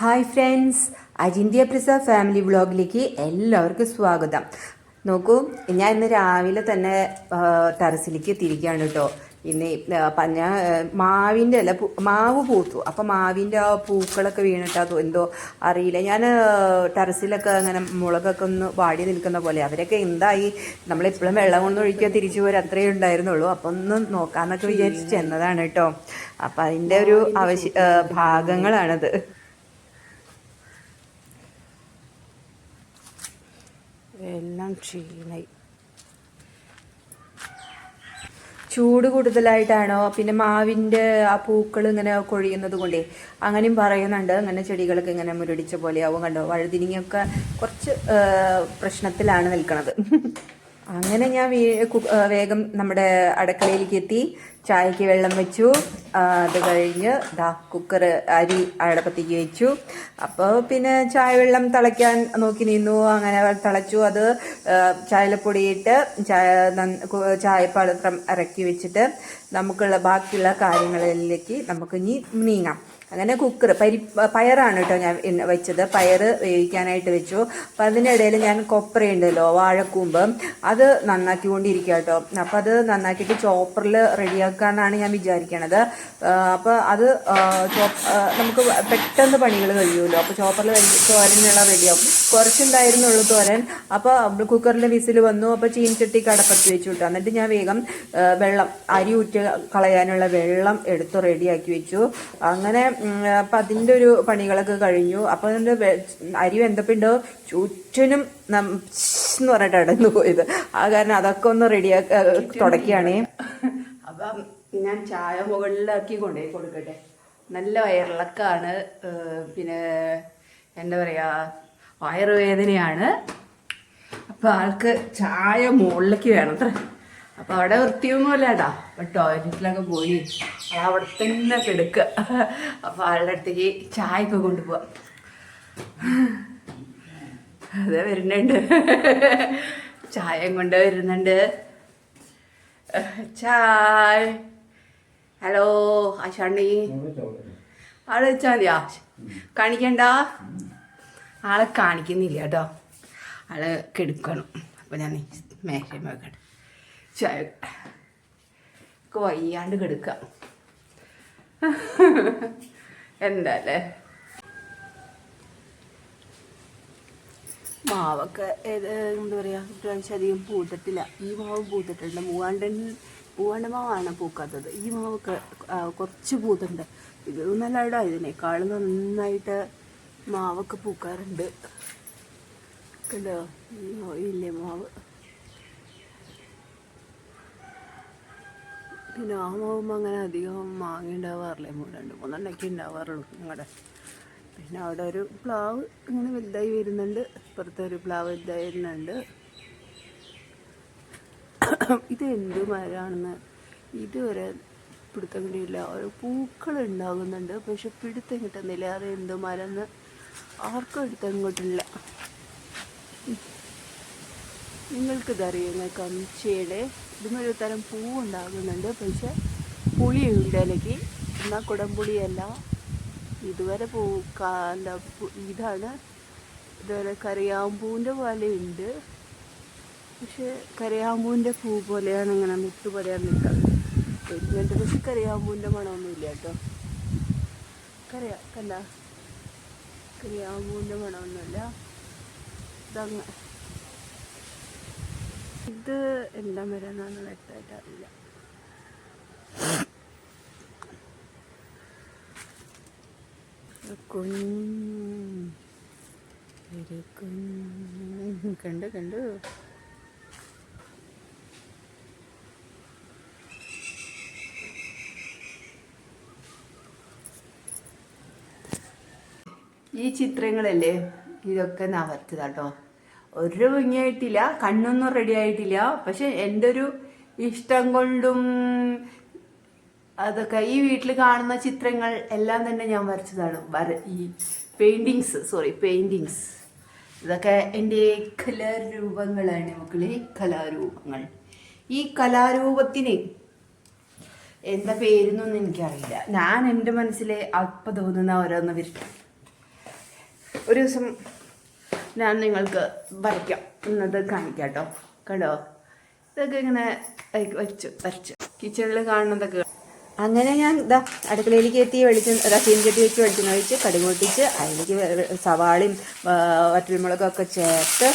Hi friends Ajinthya Prasad family വ്ളോഗിലേക്ക് എല്ലാവർക്കും സ്വാഗതം. നോക്കൂ ഞാൻ ഇന്ന് രാവിലെ തന്നെ ടെറസിലേക്ക് തിരിക്കുകയാണ് കേട്ടോ. പിന്നെ ഞാൻ മാവിന്റെ അല്ല മാവ് പൂത്തു. അപ്പം മാവിന്റെ ആ പൂക്കളൊക്കെ വീണിട്ടോ എന്തോ അറിയില്ല. ഞാൻ ടെറസിലൊക്കെ അങ്ങനെ മുളകൊക്കെ ഒന്ന് വാടി നിൽക്കുന്ന പോലെ. അവരൊക്കെ എന്തായി? നമ്മളെപ്പോഴും വെള്ളം കൊണ്ട് ഒഴിക്കുക തിരിച്ചു പോരാ അത്രയേ ഉണ്ടായിരുന്നുള്ളൂ. അപ്പം ഒന്ന് നോക്കാമെന്നൊക്കെ വിചാരിച്ച് ചെന്നതാണ് കേട്ടോ. അപ്പം അതിന്റെ ഒരു ആവശ്യ ആ, ഭാഗങ്ങളാണത്. എല്ലാം ക്ഷീണായി. ചൂട് കൂടുതലായിട്ടാണോ? പിന്നെ മാവിന്റെ ആ പൂക്കൾ ഇങ്ങനെ കൊഴിയുന്നത് കൊണ്ടേ അങ്ങനെയും പറയുന്നുണ്ട്. അങ്ങനെ ചെടികളൊക്കെ ഇങ്ങനെ മുരടിച്ച പോലെയാവും കണ്ടോ? വഴുതിനിങ്ങൊക്കെ കുറച്ച് പ്രശ്നത്തിലാണ് നിൽക്കുന്നത് അങ്ങനെ ഞാൻ വേഗം നമ്മുടെ അടുക്കളയിലേക്ക് എത്തി. ചായക്ക് വെള്ളം വെച്ചു. അത് കഴിഞ്ഞ് ദാ കുക്കർ അരി അടപ്പത്തേക്ക് വെച്ചു. അപ്പോൾ പിന്നെ ചായ വെള്ളം തിളയ്ക്കാൻ നോക്കി നിന്നു. അങ്ങനെ തിളച്ചു. അത് ചായലപ്പൊടിയിട്ട് ചായ ചായപ്പാത്രം ഇറക്കി വെച്ചിട്ട് നമുക്കുള്ള ബാക്കിയുള്ള കാര്യങ്ങളിലേക്ക് നമുക്ക് ഇനി നീങ്ങാം. അങ്ങനെ കുക്കർ പരി പയറാണ് കേട്ടോ ഞാൻ വെച്ചത്. പയർ വേവിക്കാനായിട്ട് വെച്ചു. അപ്പം അതിനിടയിൽ ഞാൻ കൊപ്രയുണ്ടല്ലോ വാഴക്കൂമ്പ് അത് നന്നാക്കിക്കൊണ്ടിരിക്കുക കേട്ടോ അപ്പം അത് നന്നാക്കിയിട്ട് ചോപ്പറിൽ റെഡിയാക്കാനാണ് ഞാൻ വിചാരിക്കണത്. അപ്പോൾ അത് നമുക്ക് പെട്ടെന്ന് പണികൾ കഴിയുമല്ലോ. അപ്പോൾ ചോപ്പറിൽ തോരനുള്ള റെഡിയാവും. കുറച്ചുണ്ടായിരുന്നുള്ളൂ തോരൻ. അപ്പോൾ കുക്കറിൽ വിസിൽ വന്നു. അപ്പോൾ ചീൻചട്ടി കടപ്പത്തി വെച്ചു കിട്ടും എന്നിട്ട് ഞാൻ വേഗം വെള്ളം അരി ഊറ്റ കളയാനുള്ള വെള്ളം എടുത്ത് റെഡിയാക്കി വെച്ചു. അങ്ങനെ അപ്പം അതിന്റെ ഒരു പണികളൊക്കെ കഴിഞ്ഞു. അപ്പം അതിന്റെ അരി വെന്തപ്പിണ്ടോ? ചുറ്റിനും എന്ന് പറഞ്ഞിട്ട് അടന്നു പോയത്. ആ കാരണം അതൊക്കെ ഒന്ന് റെഡിയാക്കി തുടക്കുകയാണേ അപ്പം ഞാൻ ചായ മുകളിലാക്കി കൊണ്ടുപോയി കൊടുക്കട്ടെ. നല്ല വയറിളക്കാണ് പിന്നെ എന്താ പറയുക വയറുവേദനയാണ്. അപ്പോൾ ആൾക്ക് ചായ മുകളിലേക്ക് വേണം അത്ര. അപ്പോൾ അവിടെ വൃത്തിയൊന്നുമല്ല കേട്ടോ അപ്പോൾ ടോയ്ലറ്റിലൊക്കെ പോയി. അവിടെ തന്നെ കിടക്കുക. അപ്പോൾ ആളുടെ അടുത്തേക്ക് ചായ ഒക്കെ കൊണ്ടുപോവാം. അതെ വരുന്നുണ്ട്. ചായം കൊണ്ട് വരുന്നുണ്ട്. ചായ. ഹലോ ആശാണ്ടി ആൾ വെച്ചാൽ മതിയാ? കാണിക്കണ്ട? ആളെ കാണിക്കുന്നില്ല കേട്ടോ. ആൾ കെടുക്കണം. അപ്പോൾ ഞാൻ മേശയും വെക്കട്ടെ ചായ ഒക്കെ വയ്യാണ്ട് കെടുക്കാം. എന്താ അല്ലേ മാവൊക്കെ ഏത് എന്താ പറയുക ഇപ്രാവശ്യം അധികം പൂത്തിട്ടില്ല. ഈ മാവ് പൂത്തിട്ടുണ്ട്. മൂവാണ്ടൻ പൂവാണ്ട മാവാണ് പൂക്കാത്തത്. ഈ മാവൊക്കെ കുറച്ച് പൂത്തുണ്ട്. ഇത് നല്ല ഇടാ ഇതിനേക്കാൾ നന്നായിട്ട് മാവൊക്കെ പൂക്കാറുണ്ട്. കണ്ടോ? ഇല്ലേ മാവ്? മാവുമ്പോൾ അങ്ങനെ അധികം മാങ്ങ ഉണ്ടാവാറില്ല. രണ്ട് മൂന്നെണ്ണയ്ക്ക് ഉണ്ടാവാറുള്ളൂ ഞങ്ങളുടെ പിന്നെ അവിടെ ഒരു പ്ലാവ് ഇങ്ങനെ വലുതായി വരുന്നുണ്ട്. ഇപ്പുറത്തെ ഒരു പ്ലാവ് വലുതായി വരുന്നുണ്ട്. ഇത് എന്ത് മരമാണെന്ന് ഇതുവരെ പിടുത്തം കിട്ടിയില്ല ഒരു പൂക്കൾ ഉണ്ടാകുന്നുണ്ട്. പക്ഷെ പിടുത്തം കിട്ടുന്നില്ല. അത് എന്ത് മരം എന്ന് ആർക്കും എടുത്തം കിട്ടില്ല നിങ്ങൾക്കിതറിയുന്ന നിങ്ങൾക്ക് അമിച്ചയുടെ ഇതിനൊരു തരം പൂവുണ്ടാകുന്നുണ്ട്. പക്ഷെ പുളിയുണ്ട് ഇലയ്ക്ക് എന്നാൽ കുടംപുളിയല്ല ഇതുവരെ പൂ എന്താ ഇതാണ്. ഇതുവരെ കറിയാമ്പൂവിന്റെ പോലെയുണ്ട് പക്ഷെ കറിയാമ്പൂവിന്റെ പൂ പോലെയാണ് ഇങ്ങനെ മുട്ട് പോലെയാണ് നിൽക്കുന്നത്. വരുന്നുണ്ട് പക്ഷെ കറിയാമ്പൂവിന്റെ മണമൊന്നുമില്ല കേട്ടോ. കറിയാ കണ്ട? കറിയാമ്പൂവിന്റെ മണമൊന്നുമില്ല. ഇതങ്ങ് ഇത് എന്താ മരമെന്നാണ് വ്യക്തമായിട്ട് അറിയില്ല. കുഞ്ഞു കണ്ടു കണ്ടു. ഈ ചിത്രങ്ങളല്ലേ? ഇതൊക്കെ നവർത്തതാട്ടോ ഒരു ഭംഗിയായിട്ടില്ല കണ്ണൊന്നും റെഡി ആയിട്ടില്ല. പക്ഷെ എന്റെ ഒരു ഇഷ്ടം കൊണ്ടും അതൊക്കെ ഈ വീട്ടിൽ കാണുന്ന ചിത്രങ്ങൾ എല്ലാം തന്നെ ഞാൻ വരച്ചതാണ്. വര ഈ പെയിന്റിങ്സ് സോറി പെയിന്റിങ്സ് ഇതൊക്കെ എന്റെ കലാരൂപങ്ങളാണ് മക്കളെ കലാരൂപങ്ങൾ. ഈ കലാരൂപത്തിന് എന്താ പേരെന്നൊന്നും എനിക്കറിയില്ല. ഞാൻ എന്റെ മനസ്സിലെ അപ്പം തോന്നുന്ന ഓരോന്ന് വരും ഒരു ദിവസം ഞാൻ നിങ്ങൾക്ക് വരയ്ക്കാം. എന്നത് കാണിക്കാം കേട്ടോ കണ്ടോ? ഇതൊക്കെ ഇങ്ങനെ വരച്ചു വരച്ചു. കിച്ചണിൽ കാണുന്നതൊക്കെ അങ്ങനെ ഞാൻ ഇതാ അടുക്കളയിലേക്ക് എത്തി വെളിച്ചം റസീൻ ചട്ടി വെച്ച് വെളിച്ചെണ്ണ ഒഴിച്ച് കടുക് പൊട്ടിച്ച് അതിലേക്ക് സവാളയും വറ്റൽമുളകൊക്കെ ചേർത്ത്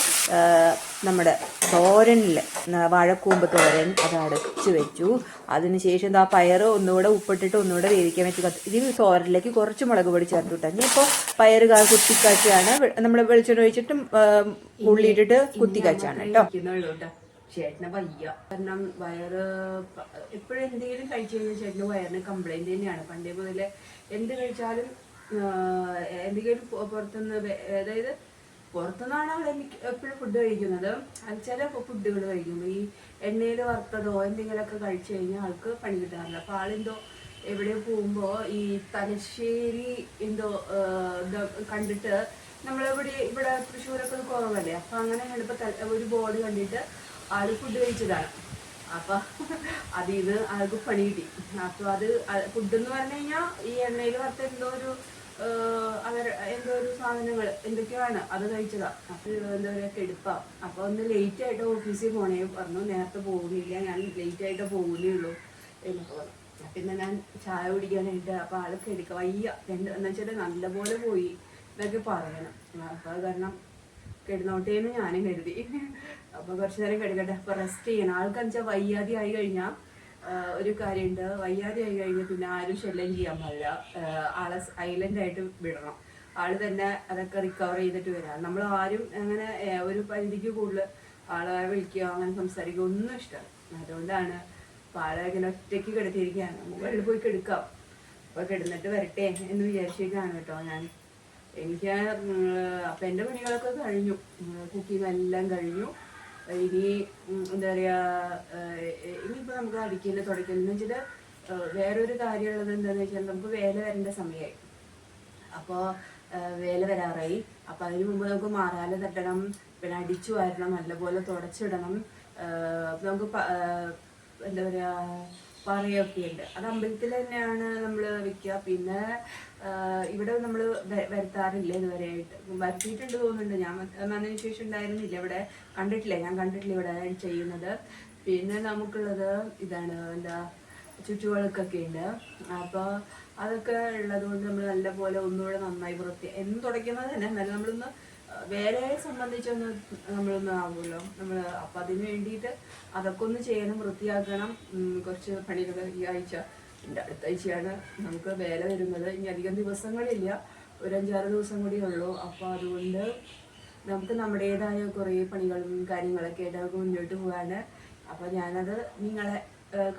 നമ്മുടെ തോരനിൽ വാഴക്കൂമ്പ് തോരൻ അത് അടച്ച് വെച്ചു. അതിനുശേഷം ഇതാ പയറ് ഒന്നുകൂടെ ഉപ്പിട്ടിട്ട് ഒന്നുകൂടെ വേവിക്കാൻ വെച്ച് ഇത് തോരനിലേക്ക് കുറച്ച് മുളക് പൊടി ചേർത്ത് വിട്ടാൽ ഇപ്പോൾ പയറ് കാ- കുത്തിക്കാച്ചാണ് നമ്മൾ വെളിച്ചെണ്ണ ഒഴിച്ചിട്ടും ഉള്ളിയിട്ടിട്ട് കുത്തിക്കാച്ചാണ് കേട്ടോ. ചേട്ടന് വയ്യ. കാരണം വയറ് എപ്പോഴും എന്തെങ്കിലും കഴിച്ചു കഴിഞ്ഞാൽ ചേട്ടന് വയറിന് കംപ്ലൈന്റ് തന്നെയാണ്. പണ്ടേ മുതലേ എന്ത് കഴിച്ചാലും എന്തെങ്കിലും പുറത്തുനിന്ന് അതായത് പുറത്തുനിന്നാണ് അവിടെ എപ്പോഴും ഫുഡ് കഴിക്കുന്നത്. ചില ഫുഡുകൾ കഴിക്കുമ്പോൾ ഈ എണ്ണയിൽ വറുത്തതോ എന്തെങ്കിലുമൊക്കെ കഴിച്ചു കഴിഞ്ഞാൽ ആൾക്ക് പണി കിട്ടാറില്ല. അപ്പോൾ ആളെന്തോ എവിടെ പോകുമ്പോൾ ഈ തലശ്ശേരി എന്തോ കണ്ടിട്ട് നമ്മളിവിടെ ഇവിടെ തൃശ്ശൂരൊക്കെ കുറവല്ലേ? അപ്പൊ അങ്ങനെ ഇപ്പൊ ഒരു ബോർഡ് കണ്ടിട്ട് ആൾ ഫുഡ് കഴിച്ചതാണ്. അപ്പൊ അത് ഇത് ആൾക്ക് പണി കിട്ടി. അപ്പൊ അത് ഫുഡ് എന്ന് പറഞ്ഞു കഴിഞ്ഞാൽ ഈ എണ്ണയിൽ വറുത്ത എന്തോ ഒരു അവർ എന്തോ ഒരു സാധനങ്ങൾ എന്തൊക്കെയാണ് അത് കഴിച്ചതാ. അപ്പൊ എന്താ പറയാ കെടുപ്പാ. അപ്പൊ ഒന്ന് ലേറ്റ് ആയിട്ട് ഓഫീസിൽ പോണേ പറഞ്ഞു. നേരത്തെ പോകുന്നില്ല. ഞാൻ ലേറ്റ് ആയിട്ട് പോകുന്നേ ഉള്ളൂ എന്നൊക്കെ പറഞ്ഞു. പിന്നെ ഞാൻ ചായ കുടിക്കാനായിട്ട് അപ്പൊ ആൾക്ക് എടുക്കാം വയ്യ. എന്ന് വെച്ചാൽ നല്ലപോലെ പോയി എന്നൊക്കെ പറയണം. അപ്പൊ അത് കാരണം കിടന്നോട്ടേന്ന് ഞാനും കരുതി. അപ്പോൾ കുറച്ചു നേരം കിടക്കട്ടെ. അപ്പൊ റെസ്റ്റ് ചെയ്യണം. ആൾക്കെന്ന് വെച്ചാൽ വയ്യാതെ ആയി കഴിഞ്ഞാൽ ഒരു കാര്യമുണ്ട് വയ്യാതെ ആയി കഴിഞ്ഞാൽ പിന്നെ ആരും ശല്യം ചെയ്യാൻ പാടില്ല. ആളെ ഐലൻഡ് ആയിട്ട് വിടണം. ആൾ തന്നെ അതൊക്കെ റിക്കവർ ചെയ്തിട്ട് വരാം. നമ്മൾ ആരും അങ്ങനെ ഒരു പരിധിക്ക് കൂടുതൽ ആളെ വിളിക്കുക അങ്ങനെ സംസാരിക്കുക ഒന്നും ഇഷ്ടമല്ല അതുകൊണ്ടാണ് അപ്പൊ ഇങ്ങനെ ഒറ്റയ്ക്ക് കിടത്തിയിരിക്കുകയാണ് മുകളിൽ പോയി കിടക്കാം. അപ്പോൾ കിടന്നിട്ട് വരട്ടെ എന്ന് വിചാരിച്ചിട്ടാണ് കേട്ടോ ഞാൻ. എനിക്ക് അപ്പം എന്റെ പണികളൊക്കെ കഴിഞ്ഞു. കുക്കിംഗ് എല്ലാം കഴിഞ്ഞു. ഇനി എന്താ പറയുക ഇനിയിപ്പോൾ ഇനിയിപ്പോ നമുക്ക് അടിക്കൽ തുടക്കൽ എന്ന് വെച്ചിട്ട് വേറൊരു കാര്യമുള്ളത് എന്താണെന്ന് വെച്ചാൽ നമുക്ക് വേല വരേണ്ട സമയമായി അപ്പോൾ വേല വരാറായി. അപ്പോൾ അതിന് മുമ്പ് നമുക്ക് മാറാല തട്ടണം പിന്നെ അടിച്ചു വാരണം നല്ലപോലെ തുടച്ചിടണം. നമുക്ക് എന്താ പറയാ പറയൊക്കെ ഉണ്ട് അത് അമ്പലത്തിൽ തന്നെയാണ് നമ്മൾ വിൽക്കുക പിന്നെ ഇവിടെ നമ്മൾ വരുത്താറില്ല ഇതുവരെയായിട്ട്. വരുത്തിയിട്ടുണ്ട് തോന്നുന്നുണ്ട്. ഞാൻ വന്നതിന് ശേഷം ഉണ്ടായിരുന്നില്ല. ഇവിടെ കണ്ടിട്ടില്ല. ഞാൻ കണ്ടിട്ടില്ല ഇവിടെ ചെയ്യുന്നത്. പിന്നെ നമുക്കുള്ളത് ഇതാണ്. എന്താ ചുറ്റുവിളക്കൊക്കെ ഉണ്ട് അപ്പോൾ അതൊക്കെ ഉള്ളത് കൊണ്ട് നമ്മൾ നല്ലപോലെ ഒന്നുകൂടെ നന്നായി വൃത്തി എന്ന് തുടയ്ക്കുന്നത് തന്നെ. എന്നാലും നമ്മളൊന്ന് വേലയെ സംബന്ധിച്ചൊന്ന് നമ്മളൊന്നും ആവുമല്ലോ നമ്മൾ അപ്പം അതിന് വേണ്ടിയിട്ട് അതൊക്കെ ഒന്ന് ചെയ്യണം വൃത്തിയാക്കണം. കുറച്ച് പണികൾ ഈ ആഴ്ച എന്റെ അടുത്ത ആഴ്ചയാണ് നമുക്ക് വേല വരുന്നത്. ഇനി അധികം ദിവസങ്ങളില്ല. ഒരു അഞ്ചാറ് ദിവസം കൂടി ഉള്ളൂ. അപ്പോൾ അതുകൊണ്ട് നമുക്ക് നമ്മുടേതായ കുറേ പണികളും കാര്യങ്ങളൊക്കെ ആയിട്ട് നമുക്ക് മുന്നോട്ട് പോകാണ് അപ്പോൾ ഞാനത് നിങ്ങളെ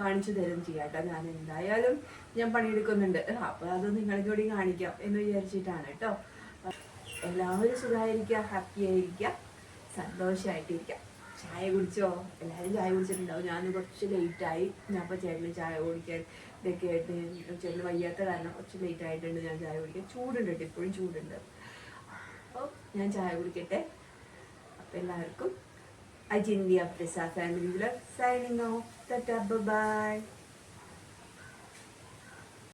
കാണിച്ചു തരും ചെയ്യാട്ടോ. ഞാൻ എന്തായാലും ഞാൻ പണിയെടുക്കുന്നുണ്ട്. അപ്പോൾ അത് നിങ്ങളെ കൂടി കാണിക്കാം എന്ന് വിചാരിച്ചിട്ടാണ് കേട്ടോ. എല്ലാവരും സുഖമായിരിക്കുക ഹാപ്പി ആയിരിക്കുക സന്തോഷമായിട്ടിരിക്കുക ചായ കുടിച്ചോ? എല്ലാവരും ചായ കുടിച്ചിട്ടുണ്ടാവും. ഞാൻ കുറച്ച് ലേറ്റായി ഞാൻ ഇപ്പോൾ ചേട്ടന് ചായ കുടിക്കാൻ ഇതൊക്കെ ആയിട്ട് ചേട്ടന് വയ്യാത്ത കാരണം കുറച്ച് ലേറ്റ് ആയിട്ടുണ്ട്. ഞാൻ ചായ കുടിക്കാൻ ചൂടുണ്ട് കേട്ടോ. ഇപ്പോഴും ചൂടുണ്ട്. അപ്പോൾ ഞാൻ ചായ കുടിക്കട്ടെ. അപ്പോൾ എല്ലാവർക്കും Ajinthya Prasad family signing off bye